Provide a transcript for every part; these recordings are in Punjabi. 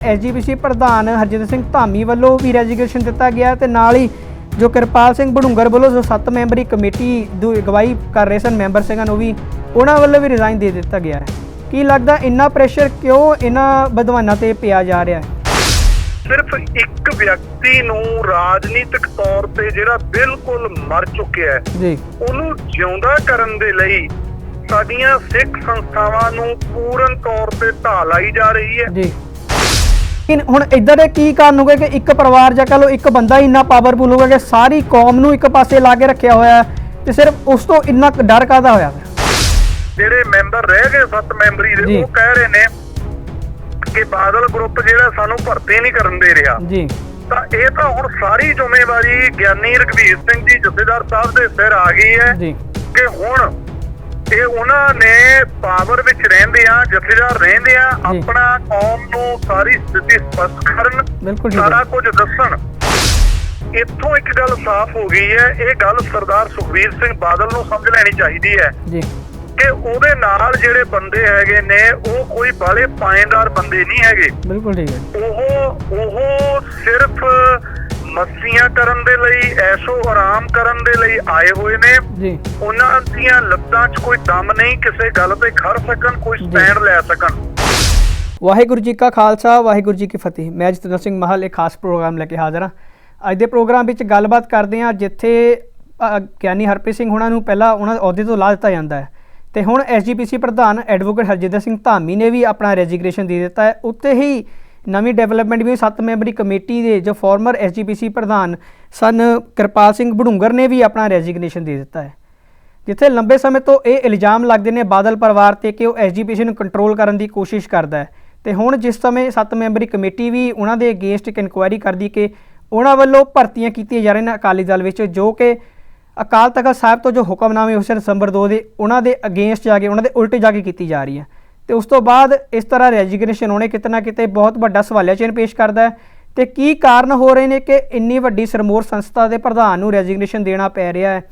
ਐਸਜੀਪੀਸੀ ਪ੍ਰਧਾਨ ਹਰਜਿੰਦਰ ਸਿੰਘ ਧਾਮੀ ਵੱਲੋਂ ਵੀ ਰੈਜ਼ਿਗਨੇਸ਼ਨ ਦਿੱਤਾ ਗਿਆ ਤੇ ਨਾਲ ਹੀ ਜੋ ਕਿਰਪਾਲ ਸਿੰਘ ਬਡੂੰਗਰ ਵੱਲੋਂ ਜੋ 7 ਮੈਂਬਰੀ ਕਮੇਟੀ ਦੀ ਅਗਵਾਈ ਕਰ ਰਹੇ ਸਨ ਮੈਂਬਰ ਸਿੰਘਾਂ ਨੂੰ ਵੀ ਉਹਨਾਂ ਵੱਲੋਂ ਵੀ ਰਿਜ਼ਾਈਨ ਦੇ ਦਿੱਤਾ ਗਿਆ ਹੈ। ਕੀ ਲੱਗਦਾ ਇੰਨਾ ਪ੍ਰੈਸ਼ਰ ਕਿਉਂ ਇਹਨਾਂ ਵਿਦਵਾਨਾਂ ਤੇ ਪਿਆ ਜਾ ਰਿਹਾ ਹੈ? ਸਿਰਫ ਇੱਕ ਵਿਅਕਤੀ ਨੂੰ ਰਾਜਨੀਤਿਕ ਤੌਰ ਤੇ ਜਿਹੜਾ ਬਿਲਕੁਲ ਮਰ ਚੁੱਕਿਆ ਹੈ ਜੀ। ਉਹਨੂੰ ਜਿਉਂਦਾ ਕਰਨ ਦੇ ਲਈ ਸਾਡੀਆਂ ਸਿੱਖ ਸੰਸਥਾਵਾਂ ਨੂੰ ਪੂਰਨ ਤੌਰ ਤੇ ਢਾਹ ਲਾਈ ਜਾ ਰਹੀ ਹੈ। ਜੀ। ਲੇਕਿਨ ਹੁਣ ਇਦਾਂ ਦੇ ਕੀ ਕਾਰਨ ਹੋ ਗਏ ਕਿ ਇੱਕ ਪਰਿਵਾਰ ਜਾਂ ਕਹ ਇੱਕ ਬੰਦਾ ਹੀ ਇੰਨਾ ਪਾਵਰਫੁਲ ਹੋ ਗਿਆ ਕਿ ਸਾਰੀ ਕੌਮ ਨੂੰ ਇੱਕ ਪਾਸੇ ਲਾ ਕੇ ਰੱਖਿਆ ਹੋਇਆ ਤੇ ਸਿਰਫ ਉਸ ਤੋਂ ਇੰਨਾ ਕੁ ਡਰ ਕਾਦਾ ਹੋਇਆ? ਜਿਹੜੇ ਮੈਂਬਰ ਰਹਿ ਗਏ ਸੱਤ ਮੈਂਬਰੀ। ਦੇ ਉਹ ਕਹਿ ਰਹੇ ਨੇ ਕਿ ਬਾਦਲ ਗਰੁੱਪ ਜਿਹੜਾ ਸਾਨੂੰ ਭਰਤੀ ਨਹੀਂ ਕਰਨ ਦੇ ਰਿਹਾ ਜੀ ਤਾਂ ਇਹ ਤਾਂ ਹੁਣ ਸਾਰੀ ਜ਼ਿੰਮੇਵਾਰੀ ਗਿਆਨੀ ਰਘਵੀਰ ਸਿੰਘ ਜੀ ਜਥੇਦਾਰ ਸਾਹਿਬ ਦੇ ਸਿਰ ਆ ਗਈ ਹੈ ਜੀ ਕਿ ਹੁਣ ਇਹ ਉਹਨਾਂ ਨੇ ਪਾਵਰ ਵਿੱਚ ਰਹਿੰਦੇ ਆ ਜਥੇਦਾਰ ਰਹਿੰਦੇ ਆ। ਆਪਣਾ ਕੌਮ ਨੂੰ ਸਾਰੀ ਸਥਿਤੀ ਸਪਸ਼ਟ ਕਰਨ ਸਾਰਾ ਕੁਝ ਦੱਸਣ। ਇੱਥੋਂ ਇੱਕ ਗੱਲ ਸਾਫ਼ ਹੋ ਗਈ ਹੈ ਇਹ ਗੱਲ ਸਰਦਾਰ ਸੁਖਬੀਰ ਸਿੰਘ ਬਾਦਲ ਨੂੰ ਸਮਝ ਲੈਣੀ ਚਾਹੀਦੀ ਹੈ। ਜੀ। ਕਿ ਉਹਦੇ ਨਾਲ ਜਿਹੜੇ ਬੰਦੇ ਹੈਗੇ ਨੇ ਉਹ ਕੋਈ ਬਾਲੇ ਪਾਏਦਾਰ ਬੰਦੇ ਨਹੀਂ ਹੈਗੇ। ਬਿਲਕੁਲ ਠੀਕ ਹੈ। ਉਹ ਉਹ ਸਿਰਫ ਮਸਤੀਆਂ ਕਰਨ ਦੇ ਲਈ ਐਸ਼ੋ ਆਰਾਮ ਕਰਨ ਦੇ ਲਈ ਆਏ ਹੋਏ ਨੇ। ਜੀ। ਉਹਨਾਂ ਦੀਆਂ ਲੱਤਾਂ 'ਚ ਕੋਈ ਦਮ ਨਹੀਂ ਕਿਸੇ ਗੱਲ ਤੇ ਖੜ ਸਕਣ ਕੋਈ। ਸਟੈਂਡ ਲੈ ਸਕਣ। ਵਾਹਿਗੁਰੂ ਜੀ ਕਾ ਖਾਲਸਾ ਵਾਹਿਗੁਰੂ ਜੀ ਕੀ ਫਤਿਹ। ਮੈਂ ਜਤਿੰਦਰ ਸਿੰਘ ਮਹਾਲ ਇੱਕ ਖਾਸ ਪ੍ਰੋਗਰਾਮ ਲੈ ਕੇ ਹਾਜ਼ਰ ਹਾਂ। ਅੱਜ ਦੇ ਪ੍ਰੋਗਰਾਮ ਵਿੱਚ ਗੱਲਬਾਤ ਕਰਦੇ ਹਾਂ ਜਿੱਥੇ ਗਿਆਨੀ ਹਰਪ੍ਰੀਤ ਸਿੰਘ ਹੁਣਾਂ ਨੂੰ ਪਹਿਲਾਂ ਉਹਨਾਂ ਦੇ ਅਹੁਦੇ ਤੋਂ ਲਾ ਦਿੱਤਾ ਜਾਂਦਾ ਹੈ। ਤੇ ਹੁਣ ਐਸਜੀਪੀਸੀ ਪ੍ਰਧਾਨ ਐਡਵੋਕੇਟ ਹਰਜਿੰਦਰ ਸਿੰਘ ਧਾਮੀ ਨੇ ਵੀ ਆਪਣਾ ਰੈਜ਼ਿਗਨੇਸ਼ਨ ਦੇ ਦਿੱਤਾ ਹੈ। ਉੱਤੇ ਹੀ ਨਵੀਂ ਡਿਵੈਲਪਮੈਂਟ ਵੀ 7 ਮੈਂਬਰੀ ਕਮੇਟੀ ਦੇ ਜੋ ਫਾਰਮਰ ਐਸਜੀਪੀਸੀ ਪ੍ਰਧਾਨ ਸਨ ਕਿਰਪਾਲ ਸਿੰਘ ਬਡੂੰਗਰ ਨੇ ਵੀ ਆਪਣਾ ਰੈਜ਼ਿਗਨੇਸ਼ਨ ਦੇ ਦਿੱਤਾ ਹੈ। ਜਿੱਥੇ ਲੰਬੇ ਸਮੇਂ ਤੋਂ ਇਹ ਇਲਜ਼ਾਮ ਲੱਗਦੇ ਨੇ ਬਾਦਲ ਪਰਿਵਾਰ ਤੇ ਕਿ ਉਹ ਐਸਜੀਪੀਸੀ ਨੂੰ ਕੰਟਰੋਲ ਕਰਨ ਦੀ ਕੋਸ਼ਿਸ਼ ਕਰਦਾ ਹੈ। ਤੇ ਹੁਣ ਜਿਸ ਸਮੇਂ 7 ਮੈਂਬਰੀ ਕਮੇਟੀ ਵੀ ਉਹਨਾਂ ਦੇ ਅਗੇਂਸਟ ਇੱਕ ਇਨਕੁਆਇਰੀ ਕਰਦੀ ਕਿ ਉਹਨਾਂ ਵੱਲੋਂ ਭਰਤੀਆਂ ਕੀਤੀਆਂ ਜਾ ਰਹੀਆਂ ਨੇ ਅਕਾਲੀ ਦਲ ਵਿੱਚ, ਜੋ ਕਿ ਅਕਾਲ ਤਖਤ ਸਾਹਿਬ ਤੋਂ ਜੋ ਹੁਕਮਨਾਮੇ ਹੋਏ ਸਨ ਦਸੰਬਰ 2 ਦੇ, ਉਹਨਾਂ ਦੇ ਅਗੇਂਸਟ ਜਾ ਕੇ, ਉਹਨਾਂ ਦੇ ਉਲਟ ਜਾ ਕੇ ਕੀਤੀ ਜਾ ਰਹੀ ਹੈ। ਤੇ ਉਸ ਤੋਂ ਬਾਅਦ ਇਸ ਤਰ੍ਹਾਂ ਰੈਜ਼ਿਗਨੇਸ਼ਨ ਹੋਣੇ ਕਿਤੇ ਨਾ ਕਿਤੇ ਬਹੁਤ ਵੱਡਾ ਸਵਾਲਿਆ ਚਿੰਨ੍ਹ ਪੇਸ਼ ਕਰਦਾ ਹੈ। ਤੇ ਕੀ ਕਾਰਨ ਹੋ ਰਹੇ ਨੇ ਕਿ ਇੰਨੀ ਵੱਡੀ ਸਰਮੋਰ ਸੰਸਥਾ ਦੇ ਪ੍ਰਧਾਨ ਨੂੰ ਰੈਜ਼ਿਗਨੇਸ਼ਨ ਦੇਣਾ ਪੈ ਰਿਹਾ ਹੈ?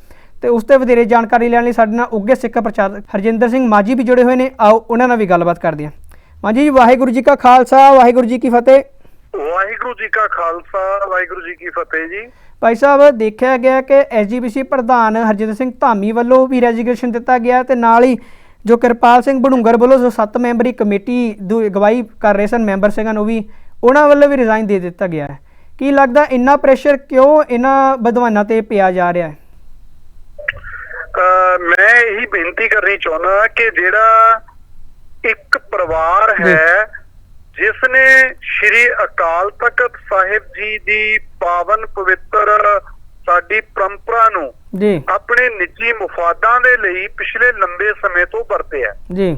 ਤੇ ਉਸ ਤੇ ਵਧੇਰੇ ਜਾਣਕਾਰੀ ਲੈਣ ਲਈ ਸਾਡੇ ਨਾਲ ਉੱਗੇ ਸਿੱਖ ਪ੍ਰਚਾਰਕ ਹਰਜਿੰਦਰ ਸਿੰਘ ਮਾਜੀ ਵੀ ਜੁੜੇ ਹੋਏ ਨੇ। ਆਓ ਉਹਨਾਂ ਨਾਲ ਵੀ ਗੱਲਬਾਤ ਕਰਦੇ ਹਾਂ। ਮਾਜੀ ਜੀ ਵਾਹਿਗੁਰੂ ਜੀ ਕਾ ਖਾਲਸਾ ਵਾਹਿਗੁਰੂ ਜੀ ਕੀ ਫਤਿਹ। ਵਾਹਿਗੁਰੂ ਜੀ ਕਾ ਖਾਲਸਾ ਵਾਹਿਗੁਰੂ ਜੀ ਕੀ ਫਤਿਹ ਜੀ। ਭਾਈ ਸਾਹਿਬ ਦੇਖਿਆ ਗਿਆ ਕਿ ਐਸਜੀਪੀਸੀ ਪ੍ਰਧਾਨ ਹਰਜਿੰਦਰ ਸਿੰਘ ਧਾਮੀ ਵੱਲੋਂ ਵੀ ਰੈਜ਼ਿਗਨੇਸ਼ਨ ਦਿੱਤਾ ਗਿਆ ਤੇ ਨਾਲ ਹੀ ਜੋ ਕਿਰਪਾਲ ਸਿੰਘ ਬਡੂੰਗਰ ਵੱਲੋਂ ਜੋ 7 ਮੈਂਬਰੀ ਕਮੇਟੀ ਦੀ ਅਗਵਾਈ ਕਰ ਰਹੇ ਸਨ ਮੈਂਬਰ ਸਿੰਘਾਂ ਨੂੰ ਵੀ ਉਹਨਾਂ ਵੱਲੋਂ ਵੀ ਰਿਜ਼ਾਈਨ ਦੇ ਦਿੱਤਾ ਗਿਆ ਹੈ ਕੀ ਲੱਗਦਾ ਇੰਨਾ ਪ੍ਰੈਸ਼ਰ ਕਿਉਂ ਇਹਨਾਂ ਵਿਦਵਾਨਾਂ ਤੇ ਪਿਆ ਜਾ ਰਿਹਾ ਹੈ ਮੈਂ ਇਹੀ ਬੇਨਤੀ ਕਰਨੀ ਚਾਹੁੰਦਾ ਕਿ ਜਿਹੜਾ ਇੱਕ ਪਰਿਵਾਰ। ਹੈ ਜਿਸ ਨੇ ਸ੍ਰੀ ਅਕਾਲ ਤਖਤ ਸਾਹਿਬ ਜੀ ਦੀ ਪਾਵਨ ਪਵਿੱਤਰ ਸਾਡੀ ਪਰੰਪਰਾ ਨੂੰ ਜੀ। ਆਪਣੇ ਨਿੱਜੀ ਮੁਫਾਦਾਂ ਦੇ ਲਈ ਪਿਛਲੇ ਲੰਬੇ ਸਮੇਂ ਤੋਂ ਵਰਤਿਆ ਜੀ।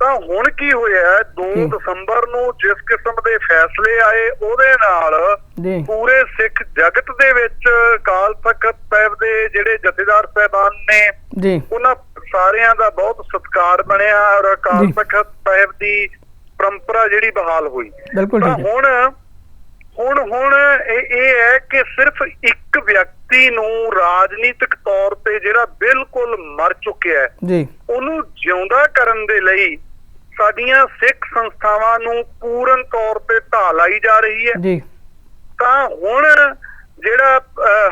ਤਾਂ ਹੁਣ ਕੀ ਹੋਇਆ ਹੈ? 2 ਜੀ। ਦਸੰਬਰ ਨੂੰ ਜਿਸ ਕਿਸਮ ਦੇ ਫੈਸਲੇ ਆਏ ਉਹਦੇ ਨਾਲ ਪੂਰੇ ਸਿੱਖ ਜਗਤ ਦੇ ਵਿੱਚ ਅਕਾਲ ਤਖਤ ਸਾਹਿਬ ਦੇ ਜਿਹੜੇ ਜਥੇਦਾਰ ਸਾਹਿਬਾਨ ਨੇ ਜੀ। ਉਹਨਾਂ ਸਾਰਿਆਂ ਦਾ ਬਹੁਤ ਸਤਿਕਾਰ ਬਣਿਆ ਔਰ ਅਕਾਲ ਜੀ। ਤਖਤ ਸਾਹਿਬ ਦੀ ਪਰੰਪਰਾ ਜਿਹੜੀ ਬਹਾਲ ਹੋਈ। ਬਿਲਕੁਲ ਤਾਂ ਠੀਕ ਹੁਣ ਹੁਣ ਹੁਣ ਇਹ ਇਹ ਹੈ ਕਿ ਸਿਰਫ ਇੱਕ ਵਿਅਕਤੀ ਨੂੰ ਰਾਜਨੀਤਿਕ ਤੌਰ ਤੇ ਜਿਹੜਾ ਬਿਲਕੁਲ ਮਰ ਚੁੱਕਿਆ ਹੈ ਜੀ। ਉਹਨੂੰ ਜਿਉਂਦਾ ਕਰਨ ਦੇ ਲਈ ਸਾਡੀਆਂ ਸਿੱਖ ਸੰਸਥਾਵਾਂ ਨੂੰ ਪੂਰਨ ਤੌਰ ਤੇ ਢਾਹ ਲਾਈ ਜਾ ਰਹੀ ਹੈ। ਜੀ। ਤਾਂ ਹੁਣ ਜਿਹੜਾ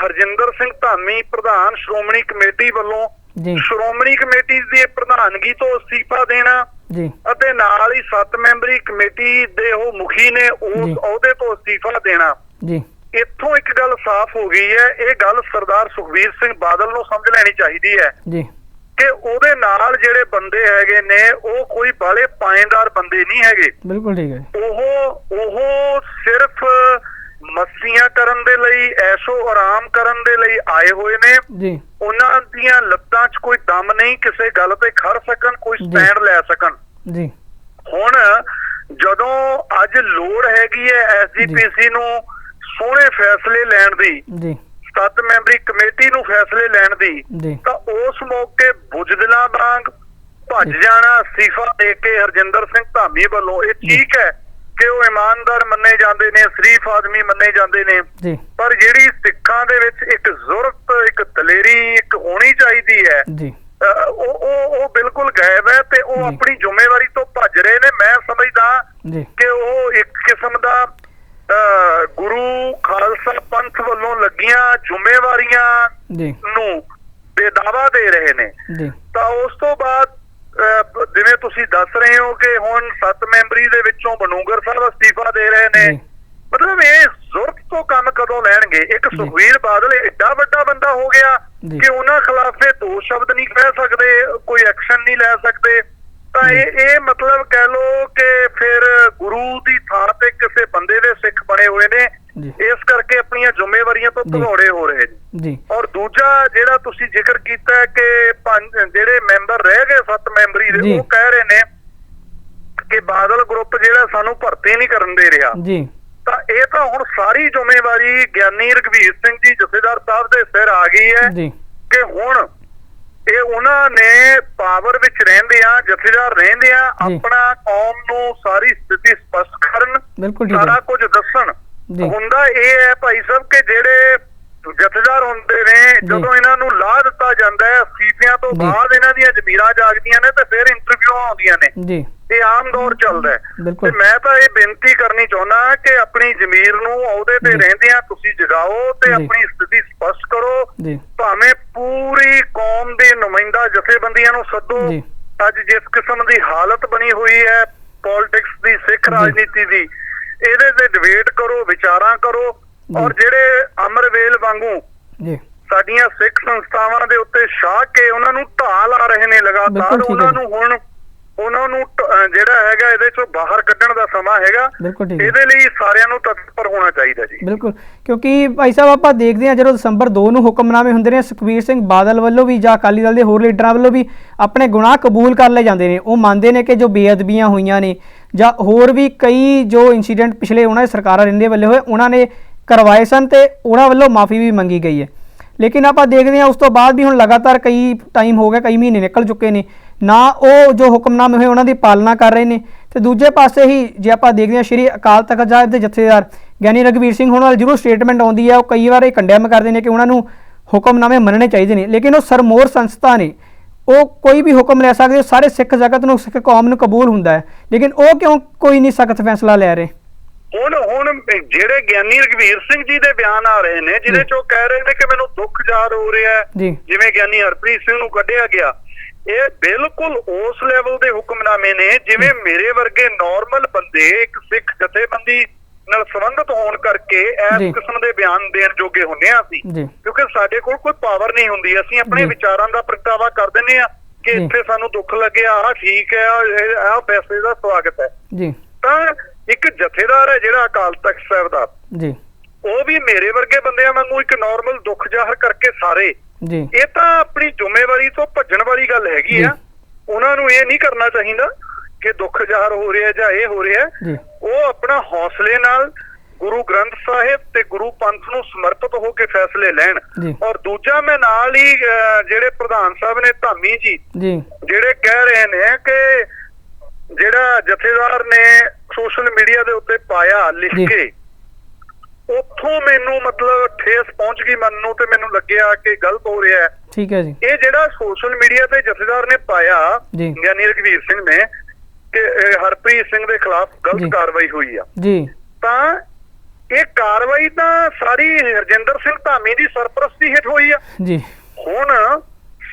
ਹਰਜਿੰਦਰ ਸਿੰਘ ਧਾਮੀ ਪ੍ਰਧਾਨ ਸ਼੍ਰੋਮਣੀ ਕਮੇਟੀ ਵੱਲੋਂ ਜੀ। ਸ਼੍ਰੋਮਣੀ ਕਮੇਟੀ ਦੀ ਪ੍ਰਧਾਨਗੀ ਤੋਂ ਅਸਤੀਫਾ ਦੇਣਾ ਜੀ। ਅਤੇ ਨਾਲ ਹੀ 7 ਮੈਂਬਰੀ ਕਮੇਟੀ ਦੇ ਉਹ ਮੁਖੀ ਨੇ। ਉਸ ਅਹੁਦੇ ਤੋਂ ਅਸਤੀਫਾ ਦੇਣਾ। ਜੀ। ਇੱਥੋਂ ਇੱਕ ਗੱਲ ਸਾਫ਼ ਹੋ ਗਈ ਹੈ ਇਹ ਗੱਲ ਸਰਦਾਰ ਸੁਖਬੀਰ ਸਿੰਘ ਬਾਦਲ ਨੂੰ ਸਮਝ ਲੈਣੀ ਚਾਹੀਦੀ ਹੈ। ਜੀ। ਕਿ ਉਹਦੇ ਨਾਲ ਜਿਹੜੇ ਬੰਦੇ ਹੈਗੇ ਨੇ ਉਹ ਕੋਈ ਬਾਲੇ ਪਾਏਦਾਰ ਬੰਦੇ ਨਹੀਂ ਹੈਗੇ। ਬਿਲਕੁਲ ਠੀਕ ਹੈ ਉਹ ਉਹ ਸਿਰਫ ਮਸਤੀਆਂ ਕਰਨ ਦੇ ਲਈ ਐਸ਼ੋ ਆਰਾਮ ਕਰਨ ਦੇ ਲਈ ਆਏ ਹੋਏ ਨੇ। ਜੀ। ਉਹਨਾਂ ਦੀਆਂ ਲੱਤਾਂ 'ਚ ਕੋਈ ਦਮ ਨਹੀਂ ਕਿਸੇ ਗੱਲ ਤੇ ਖੜ ਸਕਣ ਕੋਈ। ਸਟੈਂਡ ਲੈ ਸਕਣ। ਜੀ। ਹੁਣ ਜਦੋਂ ਅੱਜ ਲੋੜ ਹੈਗੀ ਹੈ ਐਸਜੀਪੀਸੀ ਨੂੰ ਸੋਹਣੇ ਫੈਸਲੇ ਲੈਣ ਦੀ ਜੀ। ਸੱਤ ਮੈਂਬਰੀ ਕਮੇਟੀ ਨੂੰ ਫੈਸਲੇ ਲੈਣ ਦੀ ਤਾਂ ਉਸ ਮੌਕੇ ਬੁਜਦਿਲਾਂ ਵਾਂਗ ਭੱਜ। ਜਾਣਾ ਅਸਤੀਫਾ ਦੇ ਕੇ ਹਰਜਿੰਦਰ ਸਿੰਘ ਧਾਮੀ ਵੱਲੋਂ। ਇਹ। ਠੀਕ ਹੈ। ਕਿ ਉਹ ਇਮਾਨਦਾਰ ਮੰਨੇ ਜਾਂਦੇ ਨੇ ਸ਼ਰੀਫ ਆਦਮੀ ਮੰਨੇ ਜਾਂਦੇ ਨੇ। ਜੀ। ਪਰ ਜਿਹੜੀ ਸਿੱਖਾਂ ਦੇ ਵਿੱਚ ਇੱਕ ਜ਼ੁਰਤ ਇੱਕ ਦਲੇਰੀ ਇੱਕ ਹੋਣੀ ਚਾਹੀਦੀ ਹੈ ਜੀ। ਉਹ ਉਹ ਉਹ ਬਿਲਕੁਲ ਗਾਇਬ ਹੈ ਤੇ ਉਹ। ਆਪਣੀ ਜ਼ਿੰਮੇਵਾਰੀ ਤੋਂ ਭੱਜ ਰਹੇ ਨੇ। ਮੈਂ ਸਮਝਦਾ ਕਿ ਉਹ ਇੱਕ ਕਿਸਮ ਦਾ ਗੁਰੂ ਖਾਲਸਾ ਪੰਥ ਵੱਲੋਂ ਲੱਗੀਆਂ ਜ਼ਿੰਮੇਵਾਰੀਆਂ ਨੂੰ ਬੇਦਾਵਾ ਦੇ ਰਹੇ ਨੇ। ਜੀ। ਤਾਂ ਉਸ ਤੋਂ ਬਾਅਦ ਜਿਵੇਂ ਤੁਸੀਂ ਦੱਸ ਰਹੇ ਹੋ ਕਿ ਹੁਣ ਸੱਤ ਮੈਂਬਰੀ ਦੇ ਵਿੱਚੋਂ ਬਨੂਗਰ ਸਾਹਿਬ ਅਸਤੀਫਾ ਦੇ ਰਹੇ ਨੇ। ਮਤਲਬ ਇਹ ਜ਼ੁਰਤ ਤੋਂ ਕੰਮ ਕਦੋਂ ਲੈਣਗੇ? ਇੱਕ। ਸੁਖਵੀਰ ਬਾਦਲ ਏਡਾ ਵੱਡਾ ਬੰਦਾ ਹੋ ਗਿਆ। ਕਿ ਉਹਨਾਂ ਖਿਲਾਫ ਇਹ ਦੋ ਸ਼ਬਦ ਨਹੀਂ ਕਹਿ ਸਕਦੇ ਕੋਈ ਐਕਸ਼ਨ ਨਹੀਂ ਲੈ ਸਕਦੇ। ਤਾਂ ਇਹ ਇਹ ਮਤਲਬ ਕਹਿ ਲੋ ਕਿ ਫਿਰ ਗੁਰੂ ਦੀ ਥਾਂ ਤੇ ਕਿਸੇ ਬੰਦੇ ਦੇ ਸਿੱਖ ਬਣੇ ਹੋਏ ਨੇ। ਇਸ ਕਰਕੇ ਆਪਣੀਆਂ ਜ਼ਿੰਮੇਵਾਰੀਆਂ ਤੋਂ। ਭਗੌੜੇ ਹੋ ਰਹੇ ਜੀ ਔਰ ਦੂਜਾ ਜਿਹੜਾ ਤੁਸੀਂ ਜ਼ਿਕਰ ਕੀਤਾ ਕਿ ਪੰਜ ਜਿਹੜੇ ਮੈਂਬਰ ਰਹਿ ਗਏ ਸੱਤ ਮੈਂਬਰੀ। ਦੇ ਉਹ ਕਹਿ ਰਹੇ ਨੇ ਕਿ ਬਾਦਲ ਗਰੁੱਪ ਜਿਹੜਾ ਸਾਨੂੰ ਭਰਤੀ ਨਹੀਂ ਕਰਨ ਦੇ ਰਿਹਾ ਜੀ ਤਾਂ ਇਹ ਤਾਂ ਹੁਣ ਸਾਰੀ ਜ਼ਿੰਮੇਵਾਰੀ ਗਿਆਨੀ ਰਘਵੀਰ ਸਿੰਘ ਜੀ ਜਥੇਦਾਰ ਸਾਹਿਬ ਦੇ ਸਿਰ ਆ ਗਈ ਹੈ ਜੀ ਕਿ ਹੁਣ ਇਹ ਉਹਨਾਂ ਨੇ ਪਾਵਰ ਵਿੱਚ ਰਹਿੰਦੇ ਆ ਜਥੇਦਾਰ ਰਹਿੰਦੇ ਆ। ਆਪਣਾ ਕੌਮ ਨੂੰ ਸਾਰੀ ਸਥਿਤੀ ਸਪਸ਼ਟ ਕਰਨ ਸਾਰਾ ਕੁਝ ਦੱਸਣ। ਹੁੰਦਾ ਇਹ ਹੈ ਭਾਈ ਸਾਹਿਬ ਕਿ ਜਿਹੜੇ ਜਥੇਦਾਰ ਹੁੰਦੇ ਨੇ ਜਦੋਂ ਇਹਨਾਂ ਨੂੰ ਲਾਹ ਦਿੱਤਾ ਜਾਂਦਾ ਹੈ ਅਸਤੀਫਿਆਂ ਤੋਂ। ਬਾਅਦ ਇਹਨਾਂ ਦੀਆਂ ਜ਼ਮੀਰਾਂ ਜਾਗਦੀਆਂ ਨੇ ਤੇ ਫਿਰ ਇੰਟਰਵਿਊ ਆਉਂਦੀਆਂ ਨੇ ਜੀ ਇਹ ਆਮ ਦੌਰ ਚੱਲਦਾ ਹੈ। ਤੇ ਮੈਂ ਤਾਂ ਇਹ ਬੇਨਤੀ ਕਰਨੀ ਚਾਹੁੰਦਾ ਕਿ ਆਪਣੀ ਜ਼ਮੀਰ ਨੂੰ ਅਹੁਦੇ ਤੇ। ਰਹਿੰਦਿਆਂ ਤੁਸੀਂ ਜਗਾਓ ਤੇ। ਆਪਣੀ ਸਥਿਤੀ ਸਪਸ਼ਟ ਕਰੋ ਜੀ ਭਾਵੇਂ ਪੂਰੀ ਕੌਮ ਦੇ ਨੁਮਾਇੰਦਾ ਜਥੇਬੰਦੀਆਂ ਨੂੰ ਸੱਦੋ। ਅੱਜ ਜਿਸ ਕਿਸਮ ਦੀ ਹਾਲਤ ਬਣੀ ਹੋਈ ਹੈ ਪੋਲਿਟਿਕਸ ਦੀ ਸਿੱਖ। ਰਾਜਨੀਤੀ ਦੀ ਇਹਦੇ ਤੇ ਡਿਬੇਟ ਕਰੋ ਵਿਚਾਰਾਂ ਕਰੋ ਔਰ ਜਿਹੜੇ ਅਮਰਵੇਲ ਵਾਂਗੂ ਜੀ ਸਾਡੀਆਂ ਸਿੱਖ ਸੰਸਥਾਵਾਂ ਦੇ ਉੱਤੇ ਸ਼ਾਹ ਕੇ ਉਹਨਾਂ ਨੂੰ ਢਾਹ ਲਾ ਰਹੇ ਨੇ ਲਗਾਤਾਰ ਉਹਨਾਂ। ਨੂੰ ਹੁਣ ਉਹਨਾਂ ਨੂੰ ਜਿਹੜਾ ਹੈਗਾ ਇਹਦੇ ਚੋਂ ਬਾਹਰ ਕੱਢਣ ਦਾ ਸਮਾਂ ਹੈਗਾ। ਇਹਦੇ ਲਈ ਸਾਰਿਆਂ ਨੂੰ ਤਤਪਰ ਹੋਣਾ ਚਾਹੀਦਾ ਜੀ। ਬਿਲਕੁਲ ਕਿਉਂਕਿ ਭਾਈ ਸਾਹਿਬ ਆਪਾਂ ਦੇਖਦੇ ਹਾਂ ਜਦੋਂ ਦਸੰਬਰ 2 ਨੂੰ ਹੁਕਮਨਾਮੇ ਹੁੰਦੇ ਨੇ ਸੁਖਬੀਰ ਸਿੰਘ ਬਾਦਲ ਵੱਲੋਂ ਵੀ ਜਾਂ ਅਕਾਲੀ ਦਲ ਦੇ ਹੋਰ ਲੀਡਰਾਂ ਵੱਲੋਂ ਵੀ ਆਪਣੇ ਗੁਨਾਹ ਕਬੂਲ ਕਰ ਲਏ ਜਾਂਦੇ ਨੇ। ਉਹ ਮੰਨਦੇ ਨੇ ਕਿ ਜੋ ਬੇਅਦਬੀਆਂ ਹੋਈਆਂ ਨੇ ਜਾਂ ਹੋਰ ਵੀ ਕਈ ਜੋ ਇਨਸੀਡੈਂਟ ਪਿਛਲੇ ਉਹਨਾਂ ਦੀ ਸਰਕਾਰਾਂ ਰਹਿੰਦੇ ਵੱਲੇ ਹੋਏ ਉਹਨਾਂ ਨੇ ਕਰਵਾਏ ਸਨ ਤੇ ਉਹਨਾਂ ਵੱਲੋਂ ਮਾਫੀ ਵੀ ਮੰਗੀ ਗਈ ਹੈ। ਲੇਕਿਨ ਆਪਾਂ ਦੇਖਦੇ ਹਾਂ ਉਸ ਤੋਂ ਬਾਅਦ ਵੀ ਹੁਣ ਲਗਾਤਾਰ ਕਈ ਟਾਈਮ ਹੋ ਗਿਆ ਕਈ ਮਹੀਨੇ ਨਿਕਲ ਚੁੱਕੇ ਨੇ। ਨਾ ਉਹ ਜੋ ਹੁਕਮਨਾਮੇ ਹੋਏ ਉਹਨਾਂ ਦੀ ਪਾਲਣਾ ਕਰ ਰਹੇ ਨੇ। ਤੇ ਦੂਜੇ ਪਾਸੇ ਹੀ ਜੇ ਆਪਾਂ ਦੇਖਦੇ ਹਾਂ ਸ਼੍ਰੀ ਅਕਾਲ ਤਖਤ ਸਾਹਿਬ ਦੇ ਜਥੇਦਾਰ ਗਿਆਨੀ ਰਘਵੀਰ ਸਿੰਘ ਹੁਣ ਨਾਲ ਜ਼ਰੂਰ ਸਟੇਟਮੈਂਟ ਆਉਂਦੀ ਹੈ। ਉਹ ਕਈ ਵਾਰ ਇਹ ਕੰਡੈਮ ਕਰਦੇ ਨੇ ਕਿ ਉਹਨਾਂ ਨੂੰ ਹੁਕਮਨਾਮੇ ਮੰਨਣੇ ਚਾਹੀਦੇ ਨੇ। ਲੇਕਿਨ ਉਹ ਸਰਮੋਰ ਸੰਸਥਾ ਨੇ। ਉਹ ਕੋਈ ਵੀ ਹੁਕਮ ਲੈ ਸਕਦੇ ਸਾਰੇ ਸਿੱਖ ਜਗਤ ਨੂੰ ਸਿੱਖ ਕੌਮ ਨੂੰ ਕਬੂਲ ਹੁੰਦਾ ਹੈ। ਲੇਕਿਨ ਉਹ ਕਿਉਂ ਕੋਈ ਨਹੀਂ ਸਖਤ ਫੈਸਲਾ ਲੈ ਰਹੇ? ਹੁਣ ਹੁਣ ਜਿਹੜੇ ਗਿਆਨੀ ਰਘਵੀਰ ਸਿੰਘ ਜੀ ਦੇ ਬਿਆਨ ਆ ਰਹੇ ਨੇ ਜਿਹਦੇ। ਚੋਂ ਕਹਿ ਰਹੇ ਨੇ ਕਿ ਮੈਨੂੰ ਦੁੱਖ ਜ਼ਾਹਰ ਹੋ ਰਿਹਾ ਹੈ। ਜਿਵੇਂ ਗਿਆਨੀ ਹਰਪ੍ਰੀਤ ਸਿੰਘ ਨੂੰ ਕੱਢਿਆ ਗਿਆ। ਇਹ ਬਿਲਕੁਲ ਉਸ ਲੈਵਲ ਦੇ ਹੁਕਮਨਾਮੇ ਨੇ ਜਿਵੇਂ ਮੇਰੇ ਵਰਗੇ ਨਾਰਮਲ ਬੰਦੇ ਇੱਕ ਸਿੱਖ ਜਥੇਬੰਦੀ ਨਾਲ ਸੰਬੰਧਿਤ ਹੋਣ ਕਰਕੇ। ਇਸ ਕਿਸਮ ਦੇ ਬਿਆਨ ਦੇਣ ਜੋਗੇ ਹੁੰਦੇ ਆ ਅਸੀਂ। ਕਿਉਂਕਿ ਸਾਡੇ ਕੋਲ ਕੋਈ ਪਾਵਰ ਨਹੀਂ ਹੁੰਦੀ। ਅਸੀਂ ਆਪਣੇ। ਵਿਚਾਰਾਂ ਦਾ ਪ੍ਰਗਟਾਵਾ ਕਰ ਦਿੰਦੇ ਆ ਕਿ। ਇੱਥੇ ਸਾਨੂੰ ਦੁੱਖ ਲੱਗਿਆ ਆ ਠੀਕ ਹੈ ਆ ਫੈਸਲੇ ਦਾ ਸਵਾਗਤ ਹੈ। ਜੀ। ਤਾਂ ਇੱਕ ਜਥੇਦਾਰ ਹੈ ਜਿਹੜਾ ਅਕਾਲ ਤਖਤ ਸਾਹਿਬ ਦਾ। ਜੀ। ਉਹ ਵੀ ਮੇਰੇ ਵਰਗੇ ਬੰਦਿਆਂ ਵਾਂਗੂ ਇੱਕ ਨਾਰਮਲ ਦੁੱਖ ਜ਼ਾਹਰ ਕਰਕੇ ਸਾਰੇ ਜੀ ਇਹ ਤਾਂ ਆਪਣੀ ਜ਼ਿੰਮੇਵਾਰੀ ਤੋਂ ਭੱਜਣ ਵਾਲੀ ਗੱਲ ਹੈਗੀ। ਆ ਉਹਨਾਂ ਨੂੰ ਇਹ ਨਹੀਂ ਕਰਨਾ ਚਾਹੀਦਾ ਕਿ ਦੁੱਖ ਜ਼ਾਹਰ ਹੋ ਰਿਹਾ ਜਾਂ ਇਹ ਹੋ ਰਿਹਾ ਉਹ ਆਪਣਾ ਹੌਸਲੇ ਨਾਲ ਗੁਰੂ ਗ੍ਰੰਥ ਸਾਹਿਬ ਤੇ ਗੁਰੂ ਪੰਥ ਨੂੰ ਸਮਰਪਿਤ ਹੋ ਕੇ ਫੈਸਲੇ ਲੈਣ। ਔਰ ਦੂਜਾ ਮੈਂ ਨਾਲ ਹੀ ਜਿਹੜੇ ਪ੍ਰਧਾਨ ਸਾਹਿਬ ਨੇ ਧਾਮੀ ਜੀ ਜੀ ਜਿਹੜੇ ਕਹਿ ਰਹੇ ਨੇ ਕਿ ਜਿਹੜਾ ਜਥੇਦਾਰ ਨੇ ਸੋਸ਼ਲ ਮੀਡੀਆ ਦੇ ਉੱਤੇ ਪਾਇਆ ਲਿਖ। ਕੇ ਉੱਥੋਂ ਮੈਨੂੰ ਮਤਲਬ ਠੇਸ ਪਹੁੰਚ ਗਈ ਮਨ ਨੂੰ ਤੇ ਮੈਨੂੰ ਲੱਗਿਆ ਕਿ ਗਲਤ ਹੋ ਰਿਹਾ ਹੈ। ਠੀਕ ਹੈ ਜੀ। ਇਹ ਜਿਹੜਾ ਸੋਸ਼ਲ ਮੀਡੀਆ ਤੇ ਜਥੇਦਾਰ ਨੇ ਪਾਇਆ। ਗਿਆਨੀ ਰਘਵੀਰ ਸਿੰਘ ਨੇ ਕਿ ਹਰਪ੍ਰੀਤ ਸਿੰਘ ਦੇ ਖਿਲਾਫ। ਗਲਤ ਕਾਰਵਾਈ ਹੋਈ ਆ। ਜੀ। ਤਾਂ ਇਹ ਕਾਰਵਾਈ ਤਾਂ ਸਾਰੀ ਹਰਜਿੰਦਰ ਸਿੰਘ ਧਾਮੀ ਦੀ ਸਰਪ੍ਰਸਤੀ ਹੇਠ ਹੋਈ ਆ। ਜੀ। ਹੁਣ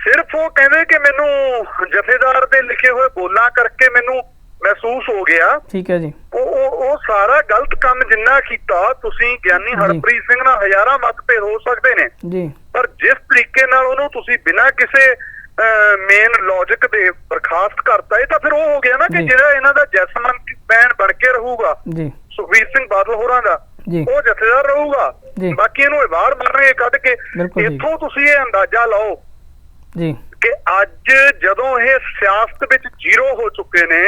ਸਿਰਫ ਉਹ ਕਹਿੰਦੇ ਕਿ ਮੈਨੂੰ ਜਥੇਦਾਰ ਦੇ ਲਿਖੇ ਹੋਏ ਬੋਲਾਂ ਕਰਕੇ ਮੈਨੂੰ ਮਹਿਸੂਸ ਹੋ ਗਿਆ ਠੀਕ ਹੈ ਜੀ ਉਹ ਉਹ ਉਹ ਸਾਰਾ ਗਲਤ ਕੰਮ ਜਿੰਨਾ ਕੀਤਾ ਤੁਸੀਂ ਗਿਆਨੀ। ਹਰਪ੍ਰੀਤ ਸਿੰਘ ਨਾਲ ਹਜ਼ਾਰਾਂ ਮਤਭੇਦ ਹੋ ਸਕਦੇ ਨੇ ਜੀ ਪਰ ਜਿਸ ਤਰੀਕੇ ਨਾਲ ਉਹਨੂੰ ਤੁਸੀਂ ਬਿਨਾਂ ਕਿਸੇ ਮੇਨ ਲੌਜੀਕ ਦੇ ਬਰਖਾਸਤ ਕਰਤਾ ਇਹ ਤਾਂ ਫਿਰ ਉਹ ਹੋ ਗਿਆ ਨਾ ਕਿ। ਜਿਹੜਾ ਇਹਨਾਂ ਦਾ ਜੈਸਮਨ ਬੈਨ ਬਣ ਕੇ ਰਹੂਗਾ ਜੀ ਸੁਖਬੀਰ ਸਿੰਘ ਬਾਦਲ ਹੋਰਾਂ ਦਾ ਉਹ ਜਥੇਦਾਰ ਰਹੂਗਾ। ਬਾਕੀ ਇਹਨੂੰ ਇਹ ਬਾਹਰ ਮਾਰਨਗੇ ਕੱਢ ਕੇ। ਇੱਥੋਂ ਤੁਸੀਂ ਇਹ ਅੰਦਾਜ਼ਾ ਲਾਓ ਜੀ ਕਿ ਅੱਜ ਜਦੋਂ ਇਹ ਸਿਆਸਤ ਵਿੱਚ ਜ਼ੀਰੋ ਹੋ ਚੁੱਕੇ ਨੇ